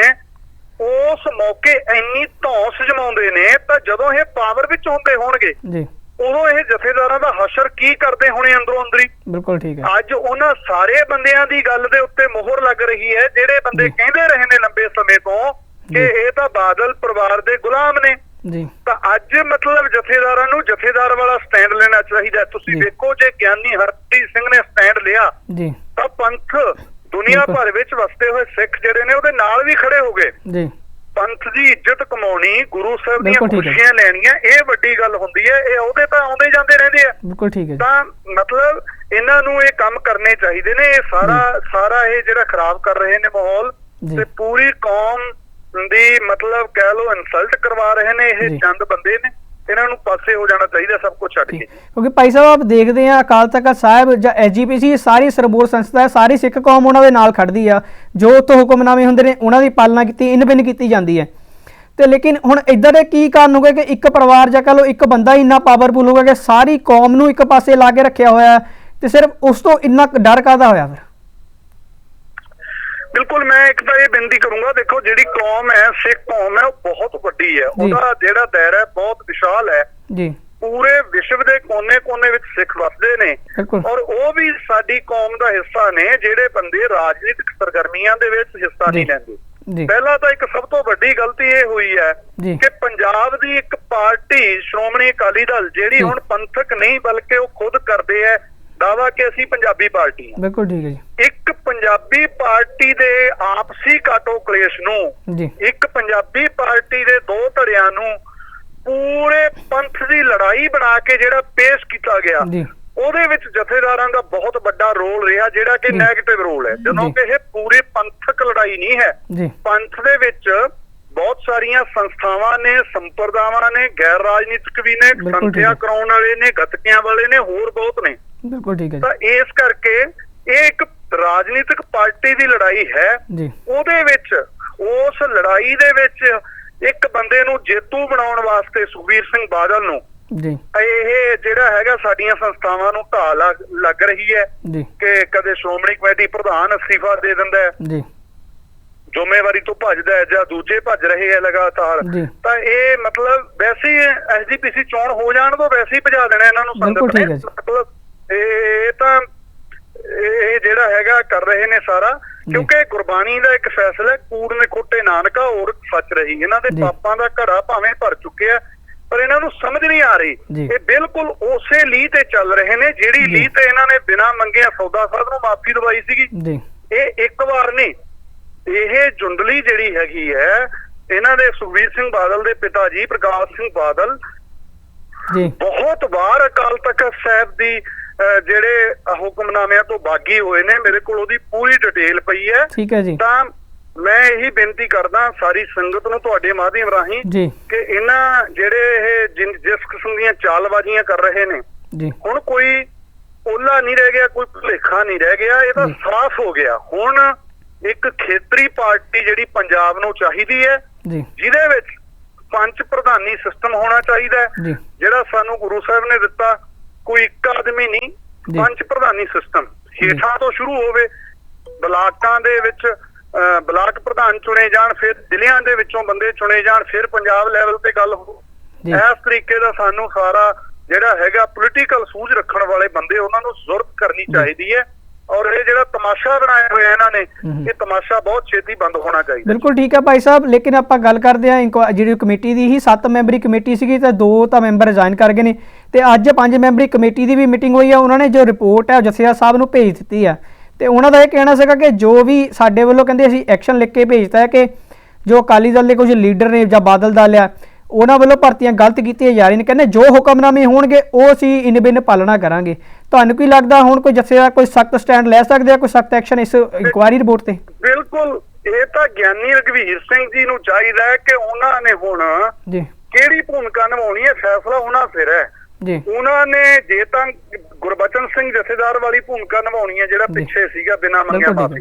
ਉਸ ਮੌਕੇ ਇੰਨੀ ਧੌਂਸ ਜਮਾਉਂਦੇ ਨੇ ਤਾਂ ਜਦੋਂ ਇਹ ਪਾਵਰ ਵਿੱਚ ਹੁੰਦੇ ਹੋਣਗੇ ਜੀ ਉਦੋਂ ਇਹ ਜਥੇਦਾਰਾਂ ਦਾ ਹਸ਼ਰ ਕੀ ਕਰਦੇ ਹੋਣੇ ਅੰਦਰੋਂ ਅੰਦਰੀ ਬਿਲਕੁਲ ਠੀਕ ਹੈ ਅੱਜ ਉਹਨਾਂ ਸਾਰੇ ਬੰਦਿਆਂ ਦੀ ਗੱਲ ਦੇ ਉੱਤੇ ਮੋਹਰ ਲੱਗ ਰਹੀ ਹੈ ਜਿਹੜੇ ਬੰਦੇ। ਕਹਿੰਦੇ ਰਹੇ ਨੇ ਲੰਬੇ ਸਮੇਂ ਤੋਂ ਕਿ। ਇਹ ਤਾਂ ਬਾਦਲ ਪਰਿਵਾਰ ਦੇ ਗੁਲਾਮ ਨੇ ਜੀ ਤਾਂ ਅੱਜ ਮਤਲਬ ਜਥੇਦਾਰਾਂ ਨੂੰ ਜਥੇਦਾਰ ਵਾਲਾ ਸਟੈਂਡ ਲੈਣਾ ਚਾਹੀਦਾ। ਤੁਸੀਂ। ਦੇਖੋ ਜੇ ਗਿਆਨੀ ਹਰਪ੍ਰੀਤ ਸਿੰਘ ਨੇ ਸਟੈਂਡ ਲਿਆ ਜੀ ਤਾਂ ਪੰਥ ਦੁਨੀਆ। ਭਰ ਵਿੱਚ ਵਸਦੇ ਹੋਏ ਸਿੱਖ ਜਿਹੜੇ ਨੇ ਉਹਦੇ ਨਾਲ ਵੀ ਖੜੇ ਹੋ ਗਏ। ਜੀ। ਪੰਥ ਦੀ ਇੱਜ਼ਤ ਕਮਾਉਣੀ ਗੁਰੂ ਸਾਹਿਬ ਦੀਆਂ। ਖੁਸ਼ੀਆਂ ਲੈਣੀਆਂ ਇਹ ਵੱਡੀ ਗੱਲ ਹੁੰਦੀ ਹੈ। ਇਹ ਉਹਦੇ ਤਾਂ ਆਉਂਦੇ ਜਾਂਦੇ ਰਹਿੰਦੇ ਆ। ਬਿਲਕੁਲ ਠੀਕ ਹੈ ਜੀ। ਤਾਂ ਮਤਲਬ ਇਹਨਾਂ ਨੂੰ ਇਹ ਕੰਮ ਕਰਨੇ ਚਾਹੀਦੇ ਨੇ। ਇਹ ਸਾਰਾ ਸਾਰਾ ਇਹ ਜਿਹੜਾ ਖਰਾਬ ਕਰ ਰਹੇ ਨੇ ਮਾਹੌਲ। ਤੇ ਪੂਰੀ ਕੌਮ ਦੀ ਮਤਲਬ ਕਹਿ ਲੋ ਇਨਸਲਟ ਕਰਵਾ ਰਹੇ ਨੇ। ਇਹ। ਚੰਦ ਬੰਦੇ ਨੇ। ਇਹਨਾਂ ਨੂੰ ਪਾਸੇ ਹੋ ਜਾਣਾ ਚਾਹੀਦਾ ਸਭ ਕੁਝ ਛੱਡ ਕੇ। ਕਿਉਂਕਿ ਭਾਈ ਸਾਹਿਬ, ਆਪ ਦੇਖਦੇ ਆ, ਅਕਾਲ ਤਖਤ ਸਾਹਿਬ ਜਾਂ ਐਸਜੀਪੀਸੀ ਸਾਰੀ ਸਰਬੋਰ ਸੰਸਥਾ ਹੈ ਸਾਰੀ ਸਿੱਖ ਕੌਮ ਉਹਨਾਂ ਦੇ ਨਾਲ ਖੜਦੀ ਆ। ਜੋ ਉੱਥੋਂ ਹੁਕਮਨਾਮੇ ਹੁੰਦੇ ਨੇ, ਉਹਨਾਂ ਦੀ ਪਾਲਣਾ ਕੀਤੀ ਇਨ ਬਿਨ ਕੀਤੀ ਜਾਂਦੀ ਹੈ। ਤੇ ਲੇਕਿਨ ਹੁਣ ਇਦਾਂ ਦੇ ਕੀ ਕਾਰਨ ਹੋ ਗਏ ਕਿ ਇੱਕ ਪਰਿਵਾਰ ਜਾਂ ਕਹ ਲੋ ਇੱਕ ਬੰਦਾ ਇੰਨਾ ਪਾਵਰਫੁਲ ਹੋ ਗਿਆ ਕਿ ਸਾਰੀ ਕੌਮ ਨੂੰ ਇੱਕ ਪਾਸੇ ਲਾ ਕੇ ਰੱਖਿਆ ਹੋਇਆ ਤੇ ਸਿਰਫ ਉਸ ਤੋਂ ਇੰਨਾ ਡਰ ਕਾਦਾ ਹੋਇਆ ਫਿਰ? ਬਿਲਕੁਲ ਮੈਂ ਇੱਕ ਤਾਂ ਇਹ ਬੇਨਤੀ ਕਰੂੰਗਾ ਦੇਖੋ ਜਿਹੜੀ ਕੌਮ ਹੈ ਸਿੱਖ ਕੌਮ ਹੈ ਉਹ ਬਹੁਤ ਵੱਡੀ ਹੈ। ਉਹਦਾ ਜਿਹੜਾ ਦਾਇਰਾ ਹੈ ਬਹੁਤ ਵਿਸ਼ਾਲ ਹੈ ਜੀ ਪੂਰੇ ਵਿਸ਼ਵ ਦੇ ਕੋਨੇ-ਕੋਨੇ ਵਿੱਚ ਸਿੱਖ ਵਸਦੇ ਨੇ ਔਰ ਉਹ ਵੀ ਸਾਡੀ ਕੌਮ ਦਾ ਹਿੱਸਾ ਨੇ ਜਿਹੜੇ ਬੰਦੇ ਰਾਜਨੀਤਿਕ ਸਰਗਰਮੀਆਂ ਦੇ ਵਿੱਚ ਹਿੱਸਾ ਨਹੀਂ। ਲੈਂਦੇ ਪਹਿਲਾਂ ਤਾਂ ਇੱਕ ਸਭ ਤੋਂ ਵੱਡੀ ਗਲਤੀ ਇਹ ਹੋਈ ਹੈ। ਕਿ ਪੰਜਾਬ ਦੀ ਇੱਕ ਪਾਰਟੀ ਸ਼੍ਰੋਮਣੀ ਅਕਾਲੀ ਦਲ ਜਿਹੜੀ। ਹੁਣ ਪੰਥਕ ਨਹੀਂ ਬਲਕਿ ਉਹ ਖੁਦ ਕਰਦੇ ਹੈ ਦਾਵਾ ਕਿ ਅਸੀਂ ਪੰਜਾਬੀ ਪਾਰਟੀ ਹਾਂ। ਬਿਲਕੁਲ ਠੀਕ ਹੈ ਜੀ। ਇੱਕ ਪੰਜਾਬੀ ਪਾਰਟੀ ਦੇ ਆਪਸੀ ਕਾਟੋ ਕਲੇਸ਼ ਨੂੰ ਜੀ। ਇੱਕ ਪੰਜਾਬੀ ਪਾਰਟੀ ਦੇ ਦੋ ਧੜਿਆਂ ਨੂੰ ਪੂਰੇ ਪੰਥ ਦੀ ਲੜਾਈ ਬਣਾ ਕੇ ਜਿਹੜਾ ਪੇਸ਼ ਕੀਤਾ ਗਿਆ ਜੀ। ਉਹਦੇ ਵਿੱਚ ਜਥੇਦਾਰਾਂ ਦਾ ਬਹੁਤ ਵੱਡਾ ਰੋਲ ਰਿਹਾ ਜਿਹੜਾ ਕਿ। ਨੈਗੇਟਿਵ ਰੋਲ ਹੈ। ਜਦੋਂ। ਕਿ ਇਹ ਪੂਰੀ ਪੰਥਕ ਲੜਾਈ ਨਹੀਂ ਹੈ ਪੰਥ ਦੇ ਵਿੱਚ ਬਹੁਤ ਸਾਰੀਆਂ ਸੰਸਥਾਵਾਂ ਨੇ ਸੰਪਰਦਾਵਾਂ ਨੇ ਗੈਰ ਰਾਜਨੀਤਿਕ ਵੀ ਨੇ ਸੰਥਿਆ। ਕਰਾਉਣ ਵਾਲੇ ਨੇ ਗੱਤਕਿਆਂ ਵਾਲੇ ਨੇ ਹੋਰ ਬਹੁਤ ਨੇ। ਬਿਲਕੁਲ ਠੀਕ ਹੈ ਤਾਂ ਇਸ ਕਰਕੇ ਇਹ ਇੱਕ ਰਾਜਨੀਤਿਕ ਪਾਰਟੀ ਦੀ ਲੜਾਈ ਹੈ। ਉਹਦੇ ਵਿੱਚ ਉਸ ਲੜਾਈ ਦੇ ਵਿੱਚ ਇੱਕ ਬੰਦੇ ਨੂੰ ਜੇਤੂ ਬਣਾਉਣ ਵਾਸਤੇ ਸੁਖਬੀਰ ਸਿੰਘ ਬਾਦਲ ਨੂੰ ਜੀ। ਇਹ ਜਿਹੜਾ ਹੈਗਾ ਸਾਡੀਆਂ ਸੰਸਥਾਵਾਂ ਨੂੰ ਢਾਹ ਲੱਗ- ਰਹੀ ਹੈ ਕਿ ਕਦੇ ਸ਼੍ਰੋਮਣੀ ਕਮੇਟੀ ਪ੍ਰਧਾਨ ਅਸਤੀਫਾ ਦੇ ਦਿੰਦਾ ਹੈ। ਜੀ। ਜ਼ਿੰਮੇਵਾਰੀ ਤੋਂ ਭੱਜਦਾ ਹੈ ਜਾਂ ਦੂਜੇ ਭੱਜ ਰਹੇ ਹੈ ਲਗਾਤਾਰ। ਤਾਂ ਇਹ ਮਤਲਬ ਵੈਸੇ ਐਸਜੀਪੀਸੀ ਚੋਣ ਹੋ ਜਾਣ ਤੋਂ ਵੈਸੇ ਹੀ ਭਜਾ ਦੇਣਾ ਇਹਨਾਂ ਨੂੰ ਸੰਗਤ ਨੇ। ਮਤਲਬ ਇਹ ਤਾਂ ਇਹ ਜਿਹੜਾ ਹੈਗਾ ਕਰ ਰਹੇ ਨੇ ਸਾਰਾ ਕਿਉਂਕਿ ਗੁਰਬਾਣੀ ਦਾ ਇੱਕ ਫੈਸਲਾ ਕੂੜ ਨੇ ਖੋਟੇ ਨਾਨਕਾ ਹੋਰ ਸੱਚ ਰਹੀ ਇਹਨਾਂ ਦੇ। ਪਾਪਾਂ ਦਾ ਘੜਾ ਭਾਵੇਂ ਭਰ ਚੁੱਕਿਆ ਪਰ ਇਹਨਾਂ ਨੂੰ ਸਮਝ ਨਹੀਂ ਆ ਰਹੀ। ਇਹ ਬਿਲਕੁਲ ਉਸੇ ਲੀਹ ਤੇ ਚੱਲ ਰਹੇ ਨੇ ਜਿਹੜੀ। ਲੀਹ ਤੇ ਇਹਨਾਂ ਨੇ ਬਿਨਾਂ ਮੰਗਿਆ ਸੌਦਾ ਸਾਹਿਬ ਨੂੰ ਮਾਫੀ ਦਵਾਈ ਸੀਗੀ ਇਹ ਇੱਕ ਵਾਰ ਨਹੀਂ ਇਹ ਜੁੰਡਲੀ ਜਿਹੜੀ ਹੈਗੀ ਹੈ ਇਹਨਾਂ ਦੇ ਸੁਖਬੀਰ ਸਿੰਘ ਬਾਦਲ ਦੇ ਪਿਤਾ ਜੀ ਪ੍ਰਕਾਸ਼ ਸਿੰਘ ਬਾਦਲ ਜੀ ਬਹੁਤ ਵਾਰ ਅਕਾਲ ਤਖਤ ਸਾਹਿਬ ਦੀ ਜਿਹੜੇ ਹੁਕਮਨਾਮਿਆਂ ਤੋਂ ਬਾਗੀ ਹੋਏ ਨੇ ਮੇਰੇ ਕੋਲ ਉਹਦੀ ਪੂਰੀ ਡਿਟੇਲ ਪਈ ਹੈ। ਠੀਕ ਹੈ ਜੀ। ਤਾਂ ਮੈਂ ਇਹੀ ਬੇਨਤੀ ਕਰਦਾ ਸਾਰੀ ਸੰਗਤ ਨੂੰ ਤੁਹਾਡੇ ਮਾਧਿਅਮ ਰਾਹੀਂ ਕਿ ਇਹਨਾਂ ਜਿਹੜੇ ਇਹ ਜਿਸ ਕਿਸਮ ਦੀਆਂ ਚਾਲਬਾਜ਼ੀਆਂ ਕਰ ਰਹੇ ਨੇ ਜੀ। ਹੁਣ ਕੋਈ ਓਲਾ ਨਹੀਂ ਰਹਿ ਗਿਆ ਕੋਈ ਭੁਲੇਖਾ ਨਹੀਂ ਰਹਿ ਗਿਆ ਇਹ ਤਾਂ। ਸਾਫ਼ ਹੋ ਗਿਆ। ਹੁਣ ਇੱਕ ਖੇਤਰੀ ਪਾਰਟੀ ਜਿਹੜੀ ਪੰਜਾਬ ਨੂੰ ਚਾਹੀਦੀ ਹੈ ਜਿਹਦੇ ਵਿੱਚ ਪੰਜ ਪ੍ਰਧਾਨੀ ਸਿਸਟਮ ਹੋਣਾ ਚਾਹੀਦਾ ਜਿਹੜਾ ਸਾਨੂੰ ਗੁਰੂ ਸਾਹਿਬ ਨੇ ਦਿੱਤਾ ਕੋਈ ਇੱਕ ਆਦਮੀ ਨਹੀਂ। ਪੰਜ ਪ੍ਰਧਾਨੀ ਸਿਸਟਮ ਹੇਠਾਂ ਤੋਂ ਸ਼ੁਰੂ ਹੋਵੇ ਬਲਾਕਾਂ ਦੇ ਵਿੱਚ ਬਲਾਕ ਪ੍ਰਧਾਨ ਚੁਣੇ ਜਾਣ ਫਿਰ ਜ਼ਿਲ੍ਹਿਆਂ ਦੇ ਵਿੱਚੋਂ ਬੰਦੇ ਚੁਣੇ ਜਾਣ ਫਿਰ ਪੰਜਾਬ ਲੈਵਲ ਤੇ ਗੱਲ ਹੋ। ਇਸ ਤਰੀਕੇ ਦਾ ਸਾਨੂੰ ਸਾਰਾ ਜਿਹੜਾ ਹੈਗਾ ਪੋਲੀਟੀਕਲ ਸੂਝ ਰੱਖਣ ਵਾਲੇ ਬੰਦੇ ਉਹਨਾਂ ਨੂੰ ਜ਼ੁਰਤ ਕਰਨੀ ਚਾਹੀਦੀ ਹੈ ਔਰ ਇਹ ਜਿਹੜਾ ਤਮਾਸ਼ਾ ਬਣਾਇਆ ਹੋਇਆ ਇਹਨਾਂ ਨੇ। ਇਹ ਤਮਾਸ਼ਾ ਬਹੁਤ ਛੇਤੀ ਬੰਦ ਹੋਣਾ ਚਾਹੀਦਾ। ਬਿਲਕੁਲ ਠੀਕ ਹੈ ਭਾਈ ਸਾਹਿਬ ਲੇਕਿਨ ਆਪਾਂ ਗੱਲ ਕਰਦੇ ਇਨਕੁਆ- ਜਿਹੜੀ ਕਮੇਟੀ ਦੀ ਹੀ 7 ਮੈਂਬਰੀ ਕਮੇਟੀ ਸੀਗੀ ਤੇ ਦੋ ਤਾਂ ਮੈਂਬਰ ਰਿਜ਼ਾਈਨ ਕਰ ਗਏ ਨੇ। ਤੇ ਅੱਜ 5 ਮੈਂਬਰੀ ਕਮੇਟੀ ਦੀ ਵੀ ਮੀਟਿੰਗ ਹੋਈ ਹੈ ਉਹਨਾਂ ਨੇ ਜੋ ਰਿਪੋਰਟ ਹੈ ਜਥੇਦਾਰ ਸਾਹਿਬ ਨੂੰ ਭੇਜ ਦਿੱਤੀ ਹੈ ਤੇ ਉਹਨਾਂ ਦਾ ਇਹ ਕਹਿਣਾ ਸੀਗਾ ਕਿ ਜੋ ਵੀ ਸਾਡੇ ਵੱਲੋਂ ਕਹਿੰਦੇ ਅਸੀਂ ਐਕਸ਼ਨ ਲਿਖ ਕੇ ਭੇਜਤਾ ਹੈ ਕਿ ਜੋ ਅਕਾਲੀ ਦਲ ਦੇ ਕੁਝ ਲੀਡਰ ਨੇ ਜਾਂ ਬਾਦਲ ਦਲ ਆ ਉਹਨਾਂ ਵੱਲੋਂ ਭਰਤੀਆਂ ਗਲਤ ਕੀਤੀਆਂ ਜਾ ਰਹੀਆਂ ਨੇ। ਕਹਿੰਦੇ ਜੋ ਹੁਕਮਨਾਮੇ ਹੋਣਗੇ ਉਹ ਅਸੀਂ ਇਨ ਬਿਨ ਪਾਲਣਾ ਕਰਾਂਗੇ। ਤੁਹਾਨੂੰ ਕੀ ਲੱਗਦਾ ਹੁਣ ਕੋਈ ਜਥੇਦਾਰ ਕੋਈ ਸਖਤ ਸਟੈਂਡ ਲੈ ਸਕਦੇ ਆ ਕੋਈ ਸਖਤ ਐਕਸ਼ਨ ਇਸ ਇਨਕੁਆਇਰੀ ਰਿਪੋਰਟ ਤੇ? ਬਿਲਕੁਲ ਇਹ ਤਾਂ ਗਿਆਨੀ ਰਗਵੀਰ ਸਿੰਘ ਜੀ ਨੂੰ ਚਾਹੀਦਾ ਹੈ ਕਿ ਉਹਨਾਂ ਨੇ ਹੁਣ ਜੀ। ਕਿਹੜੀ ਭੂਮਿਕਾ ਨਿਭਾਉਣੀ ਹੈ? ਫੈਸਲਾ ਉਹਨਾਂ ਸਿਰ ਹੈ। ਜੀ। ਉਹਨਾਂ ਨੇ ਜੇ ਤਾਂ ਗੁਰਬਚਨ ਸਿੰਘ ਜਥੇਦਾਰ ਵਾਲੀ ਭੂਮਿਕਾ ਨਿਭਾਉਣੀ ਹੈ ਜਿਹੜਾ। ਪਿੱਛੇ ਸੀਗਾ ਬਿਨਾਂ ਮੰਗਿਆ ਮਾਫੀ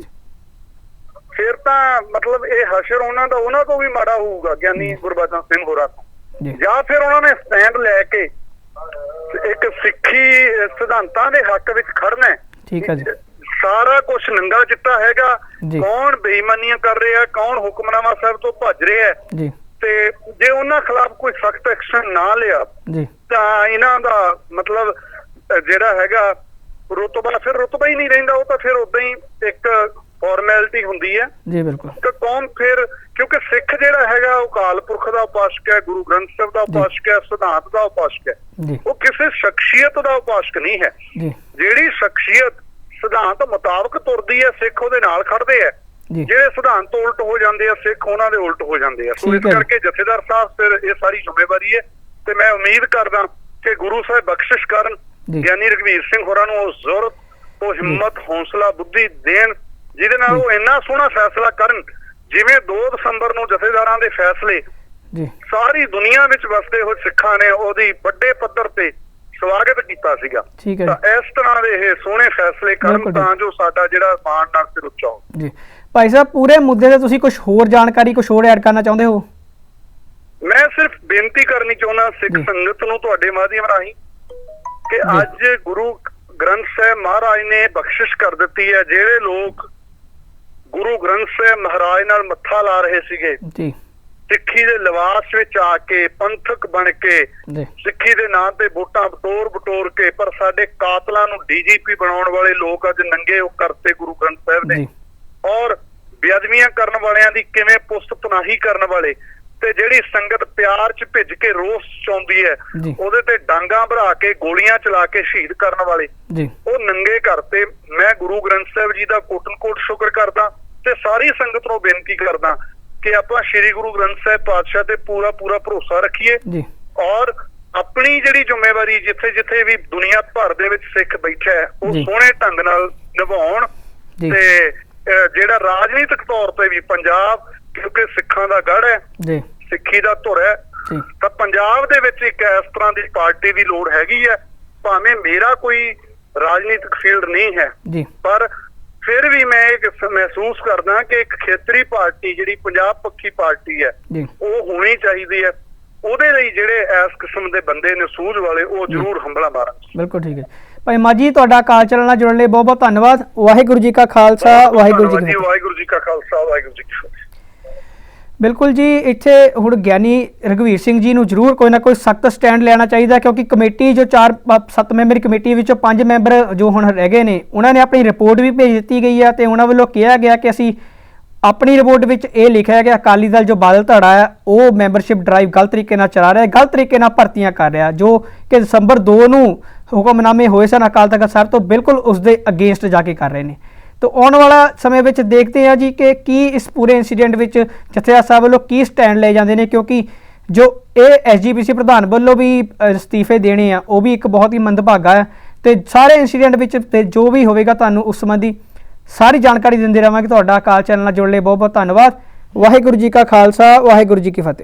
ਫਿਰ ਤਾਂ ਮਤਲਬ ਇਹ ਹਸ਼ਰ ਉਹਨਾਂ ਦਾ ਉਹਨਾਂ ਤੋਂ ਵੀ ਮਾੜਾ ਹੋਊਗਾ ਗਿਆਨੀ ਗੁਰਬਚਨ ਸਿੰਘ ਹੋਰਾਂ ਤੋਂ। ਜੀ। ਫਿਰ ਉਹਨਾਂ ਨੇ ਸਟੈਂਡ ਲੈ ਕੇ ਇੱਕ ਸਿੱਖੀ ਸਿਧਾਂਤਾਂ ਦੇ ਹੱਕ ਵਿੱਚ ਖੜਨਾ ਹੈ। ਠੀਕ ਹੈ ਜੀ। ਸਾਰਾ ਕੁਝ ਨੰਗਾ ਚਿੱਟਾ ਹੈਗਾ। ਕੌਣ ਬੇਈਮਾਨੀਆਂ ਕਰ ਰਿਹਾ ਕੌਣ ਹੁਕਮਨਾਮਾ ਸਾਹਿਬ ਤੋਂ ਭੱਜ ਰਿਹਾ ਜੀ। ਤੇ ਜੇ ਉਹਨਾਂ ਖਿਲਾਫ ਕੋਈ ਸਖਤ ਐਕਸ਼ਨ ਨਾ ਲਿਆ ਜੀ। ਤਾਂ ਇਹਨਾਂ ਦਾ ਮਤਲਬ ਜਿਹੜਾ ਹੈਗਾ ਰੁਤਬਾ ਫਿਰ ਰੁਤਬਾ ਹੀ ਨਹੀਂ ਰਹਿੰਦਾ ਉਹ ਤਾਂ ਫਿਰ ਉਦਾਂ ਹੀ ਇੱਕ ਫਾਰਮੈਲਿਟੀ ਹੁੰਦੀ ਹੈ। ਜੀ ਬਿਲਕੁਲ। ਕਿ ਕੌਮ ਫਿਰ ਕਿਉਂਕਿ ਸਿੱਖ ਜਿਹੜਾ ਹੈਗਾ ਉਹ ਅਕਾਲ ਪੁਰਖ ਦਾ ਉਪਾਸਕ ਹੈ ਗੁਰੂ ਗ੍ਰੰਥ ਸਾਹਿਬ ਦਾ ਉਪਾਸਕ ਹੈ ਸਿਧਾਂਤ ਦਾ ਉਪਾਸਕ ਹੈ। ਉਹ ਕਿਸੇ ਸ਼ਖਸੀਅਤ ਦਾ ਉਪਾਸਕ ਨਹੀਂ ਹੈ। ਜੀ। ਜਿਹੜੀ ਸ਼ਖਸੀਅਤ ਸਿਧਾਂਤ ਮੁਤਾਬਕ ਤੁਰਦੀ ਹੈ ਸਿੱਖ ਉਹਦੇ ਨਾਲ ਖੜਦੇ ਆ ਜੀ। ਜਿਹੜੇ ਸਿਧਾਂਤ ਤੋਂ ਉਲਟ ਹੋ ਜਾਂਦੇ ਆ ਸਿੱਖ ਉਹਨਾਂ ਦੇ ਉਲਟ ਹੋ ਜਾਂਦੇ ਆ। ਸੋ ਇਸ ਹੈ। ਕਰਕੇ ਜਥੇਦਾਰ ਸਾਹਿਬ ਫਿਰ ਇਹ ਸਾਰੀ ਜ਼ਿੰਮੇਵਾਰੀ ਹੈ ਤੇ ਮੈਂ ਉਮੀਦ ਕਰਦਾ ਕਿ ਗੁਰੂ ਸਾਹਿਬ ਬਖਸ਼ਿਸ਼ ਕਰਨ। ਗਿਆਨੀ ਰਘਵੀਰ ਸਿੰਘ ਹੋਰਾਂ ਨੂੰ ਉਹ ਜ਼ੋਰਤ ਉਹ ਹਿੰਮਤ ਹੌਸਲਾ ਬੁੱਧੀ ਦੇਣ ਜਿਹਦੇ ਨਾਲ ਉਹ ਇੰਨਾ ਸੋਹਣਾ ਫੈਸਲਾ ਕਰਨ ਜਿਵੇਂ 2 ਦਸੰਬਰ ਨੂੰ ਜਥੇਦਾਰਾਂ ਦੇ ਫੈਸਲੇ ਜੀ ਸਾਰੀ ਦੁਨੀਆ ਵਿੱਚ ਵਸਦੇ ਹੋਏ ਸਿੱਖਾਂ ਨੇ ਉਹਦੀ ਵੱਡੇ ਪੱਧਰ ਤੇ ਸਵਾਗਤ ਕੀਤਾ ਸੀਗਾ ਤਾਂ ਇਸ ਤਰ੍ਹਾਂ ਦੇ ਇਹ ਸੋਹਣੇ ਫੈਸਲੇ ਕਰਨ। ਤਾਂ ਜੋ ਸਾਡਾ ਜਿਹੜਾ ਮਾਣ ਨਾਲ ਸਿਰ ਉੱਚਾ ਹੋ ਜੀ ਭਾਈ ਸਾਹਿਬ ਪੂਰੇ ਮੁੱਦੇ ਤੇ ਤੁਸੀਂ ਕੁਝ ਹੋਰ ਜਾਣਕਾਰੀ ਕੁਝ ਹੋਰ ਐਡ ਕਰਨਾ ਚਾਹੁੰਦੇ ਹੋ ਮੈਂ ਸਿਰਫ ਬੇਨਤੀ ਕਰਨੀ ਚਾਹੁੰਦਾ ਸਿੱਖ। ਸੰਗਤ ਨੂੰ ਤੁਹਾਡੇ ਮਾਧਿਅਮ ਰਾਹੀਂ ਕਿ। ਅੱਜ ਗੁਰੂ ਗ੍ਰੰਥ ਸਾਹਿਬ ਮਹਾਰਾਜ ਨੇ ਬਖਸ਼ਿਸ਼ ਕਰ ਦਿੱਤੀ ਹੈ ਜਿਹੜੇ ਲੋਕ ਗੁਰੂ ਗ੍ਰੰਥ ਸਾਹਿਬ ਮਹਾਰਾਜ ਨਾਲ ਮੱਥਾ ਲਾ ਰਹੇ ਸੀਗੇ। ਜੀ। ਸਿੱਖੀ ਦੇ ਲਿਬਾਸ ਵਿੱਚ ਆ ਕੇ ਪੰਥਕ ਬਣ ਕੇ ਸਿੱਖੀ ਦੇ ਨਾਂ ਤੇ ਵੋਟਾਂ ਬਟੋਰ ਬਟੋਰ ਕੇ ਪਰ ਸਾਡੇ ਕਾਤਲਾਂ ਨੂੰ ਡੀਜੀਪੀ ਬਣਾਉਣ ਵਾਲੇ ਲੋਕ ਅੱਜ ਨੰਗੇ ਉਹ ਕਰਤੇ ਗੁਰੂ ਗ੍ਰੰਥ ਸਾਹਿਬ ਨੇ। ਔਰ ਬੇਅਦਬੀਆਂ ਕਰਨ ਵਾਲਿਆਂ ਦੀ ਕਿਵੇਂ ਪੁਸਤ ਪਨਾਹੀ ਕਰਨ ਵਾਲੇ ਤੇ ਜਿਹੜੀ ਸੰਗਤ ਪਿਆਰ ਚ ਭਿੱਜ ਕੇ ਰੋਸ ਚਾਉਂਦੀ ਹੈ। ਉਹਦੇ ਤੇ ਡਾਂਗਾ ਭਰਾ ਕੇ ਗੋਲੀਆਂ ਚਲਾ ਕੇ ਸ਼ਹੀਦ ਕਰਨ ਵਾਲੇ ਉਹ ਨੰਗੇ ਕਰਤੇ ਮੈਂ ਗੁਰੂ ਗ੍ਰੰਥ ਸਾਹਿਬ ਜੀ ਦਾ ਕੋਟਨ ਕੋਟ ਸ਼ੁਕਰ ਕਰਦਾ ਤੇ ਸਾਰੀ ਸੰਗਤ ਨੂੰ ਬੇਨਤੀ ਕਰਦਾ ਕਿ ਆਪਾਂ ਸ੍ਰੀ ਗੁਰੂ ਗ੍ਰੰਥ ਸਾਹਿਬ ਪਾਤਸ਼ਾਹ ਤੇ ਪੂਰਾ ਪੂਰਾ ਭਰੋਸਾ ਰੱਖੀਏ ਜੀ ਔਰ ਆਪਣੀ ਜਿਹੜੀ ਜ਼ਿੰਮੇਵਾਰੀ ਜਿੱਥੇ ਜਿੱਥੇ ਵੀ ਦੁਨੀਆ ਭਰ ਦੇ ਵਿੱਚ ਸਿੱਖ ਬੈਠਾ ਹੈ ਉਹ। ਸੋਹਣੇ ਢੰਗ ਨਾਲ ਨਿਭਾਉਣ ਤੇ ਜਿਹੜਾ ਰਾਜਨੀਤਿਕ ਤੌਰ ਤੇ ਵੀ ਪੰਜਾਬ ਕਿਉਂਕਿ ਸਿੱਖਾਂ ਦਾ ਗੜ ਹੈ ਜੀ। ਸਿੱਖੀ ਦਾ ਧੁਰ ਹੈ ਤਾਂ ਪੰਜਾਬ ਦੇ ਵਿੱਚ ਇੱਕ ਇਸ ਤਰ੍ਹਾਂ ਦੀ ਪਾਰਟੀ ਦੀ ਲੋੜ ਹੈਗੀ ਹੈ ਭਾਵੇਂ ਮੇਰਾ ਕੋਈ ਰਾਜਨੀਤਿਕ ਫੀਲਡ ਨਹੀਂ ਹੈ ਜੀ। ਪਰ ਫਿਰ ਵੀ ਮੈਂ ਇਹ ਮਹਿਸੂਸ ਕਰਦਾ ਕਿ ਇੱਕ ਖੇਤਰੀ ਪਾਰਟੀ ਜਿਹੜੀ ਪੰਜਾਬ ਪੱਖੀ ਪਾਰਟੀ ਹੈ ਉਹ ਹੋਣੀ ਚਾਹੀਦੀ ਹੈ। ਉਹਦੇ ਲਈ ਜਿਹੜੇ ਇਸ ਕਿਸਮ ਦੇ ਬੰਦੇ ਨੇ ਸੂਝ ਵਾਲੇ ਉਹ ਜ਼ਰੂਰ ਹੰਬਲਾ ਮਾਰਨ। ਬਿਲਕੁਲ ਠੀਕ ਹੈ। ਭਾਈ ਮਾਜੀ ਤੁਹਾਡਾ ਕਾਲ ਚੱਲਣ ਨਾਲ ਜੁੜਨ ਲਈ ਬਹੁਤ ਬਹੁਤ ਧੰਨਵਾਦ। ਵਾਹਿਗੁਰੂ ਜੀ ਕਾ ਖਾਲਸਾ ਵਾਹਿਗੁਰੂ ਜੀ ਕੀ ਫਤਿਹ। ਵਾਹਿਗੁਰੂ ਜੀ ਕਾ ਖਾਲਸਾ ਵਾਹਿਗੁਰੂ ਜੀ ਕੀ ਫਤਿਹ। ਬਿਲਕੁਲ ਜੀ, ਇੱਥੇ ਹੁਣ ਗਿਆਨੀ ਰਘਵੀਰ ਸਿੰਘ ਜੀ ਨੂੰ ਜ਼ਰੂਰ ਕੋਈ ਨਾ ਕੋਈ ਸਖਤ ਸਟੈਂਡ ਲੈਣਾ ਚਾਹੀਦਾ ਕਿਉਂਕਿ ਕਮੇਟੀ ਜੋ 4 7 ਮੈਂਬਰੀ ਕਮੇਟੀ ਵਿੱਚੋਂ 5 ਮੈਂਬਰ ਜੋ ਹੁਣ ਰਹਿ ਗਏ ਨੇ, ਉਹਨਾਂ ਨੇ ਆਪਣੀ ਰਿਪੋਰਟ ਵੀ ਭੇਜ ਦਿੱਤੀ ਗਈ ਹੈ ਤੇ ਉਹਨਾਂ ਵੱਲੋਂ ਕਿਹਾ ਗਿਆ ਕਿ ਅਸੀਂ ਆਪਣੀ ਰਿਪੋਰਟ ਵਿੱਚ ਇਹ ਲਿਖਿਆ ਗਿਆ, ਅਕਾਲੀ ਦਲ ਜੋ ਬਾਦਲ ਧੜਾ ਹੈ ਉਹ ਮੈਂਬਰਸ਼ਿਪ ਡਰਾਈਵ ਗਲਤ ਤਰੀਕੇ ਨਾਲ ਚਲਾ ਰਿਹਾ ਹੈ ਗਲਤ ਤਰੀਕੇ ਨਾਲ ਭਰਤੀਆਂ ਕਰ ਰਿਹਾ, ਜੋ ਕਿ ਦਸੰਬਰ 2 ਨੂੰ ਹੁਕਮਨਾਮੇ ਹੋਏ ਸਨ, ਅਕਾਲ ਤਖਤ ਸਾਹਿਬ ਤੋਂ ਬਿਲਕੁਲ ਉਸ ਦੇ ਅਗੇਂਸਟ ਜਾ ਕੇ ਕਰ ਰਹੇ ਨੇ। ਤੋ ਆਉਣ ਵਾਲਾ ਸਮੇਂ ਵਿੱਚ ਦੇਖਦੇ ਹਾਂ ਜੀ ਕਿ ਕੀ ਇਸ ਪੂਰੇ ਇਨਸੀਡੈਂਟ ਵਿੱਚ ਜਥੇਦਾਰ ਸਾਹਿਬ ਵੱਲੋਂ ਕੀ ਸਟੈਂਡ ਲਏ ਜਾਂਦੇ ਨੇ, ਕਿਉਂਕਿ ਜੋ ਇਹ ਐਸਜੀਪੀਸੀ ਪ੍ਰਧਾਨ ਵੱਲੋਂ ਵੀ ਅਸਤੀਫੇ ਦੇਣੇ ਆ, ਉਹ ਵੀ ਇੱਕ ਬਹੁਤ ਹੀ ਮੰਦਭਾਗਾ ਹੈ ਤੇ ਸਾਰੇ ਇਨਸੀਡੈਂਟ ਵਿੱਚ ਤੇ ਜੋ ਵੀ ਹੋਵੇਗਾ ਤੁਹਾਨੂੰ ਉਸ ਸੰਬੰਧੀ ਸਾਰੀ ਜਾਣਕਾਰੀ ਦਿੰਦੇ ਰਹਾਂਗੇ। ਤੁਹਾਡਾ ਅਕਾਲ ਚੈਨਲ ਨਾਲ ਜੁੜਨ ਲਈ ਬਹੁਤ ਬਹੁਤ ਧੰਨਵਾਦ। ਵਾਹਿਗੁਰੂ ਜੀ ਕਾ ਖਾਲਸਾ, ਵਾਹਿਗੁਰੂ ਜੀ ਕੀ ਫਤਿਹ।